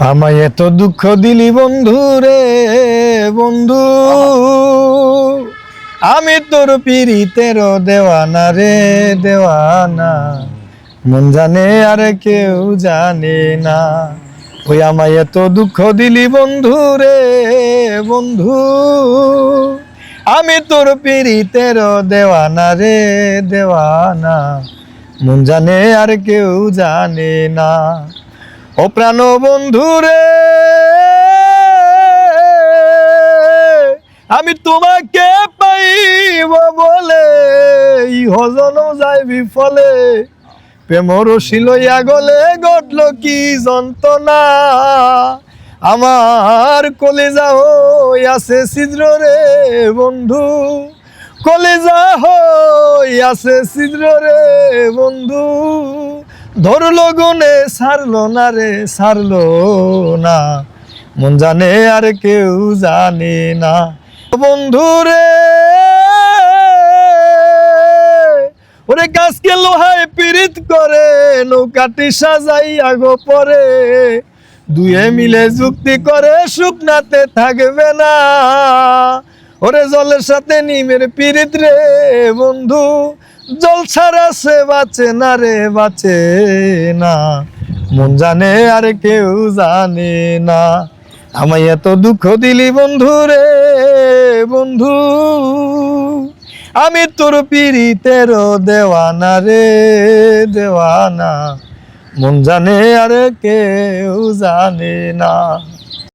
আমায় এত দুঃখ দিলি বন্ধু রে, বন্ধু। আমি তোর পিরিতের দেওয়ানা রে, দেওয়ানা। মন জানে আর কেউ জানে না। ওই আমায় এত দুঃখ দিলি বন্ধু রে, বন্ধু। আমি তোর পিরিতের দেওয়ানা রে, দেওয়ানা। মন জানে আর কেউ জানে না। ও প্রাণ বন্ধু রে আমি তোমাকে পাইব বলে হজন যাই বিফলে। প্রেমর শিলইয়া গলে গটল কি যন্ত্রণা। আমার কলেজা হই আছে ছিদ্র বন্ধু। কলেজা হই আছে ছিদ্র বন্ধু। ধরলো গুনে সারলো না রে, সারলো না। মন জানে আর কেউ জানে না। বন্ধু রে, ওরে গাছকে লোহায় পীড়িত করে, নৌকাটি সাজাই আগো পরে। দুয়ে মিলে যুক্তি করে শুকনাতে থাকবে না। ওরে জলের সাথে নি নিমের পীড়িত রে বন্ধু, জল ছাড়া সে বাঁচে না রে, বাঁচে না। মন জানে আর কেউ জানে না। আমায় এত দুঃখ দিলি বন্ধু রে বন্ধু, আমি তোর পিরিতের দেওয়ানা রে, দেওয়ানা। মন জানে আর কেউ জানে না।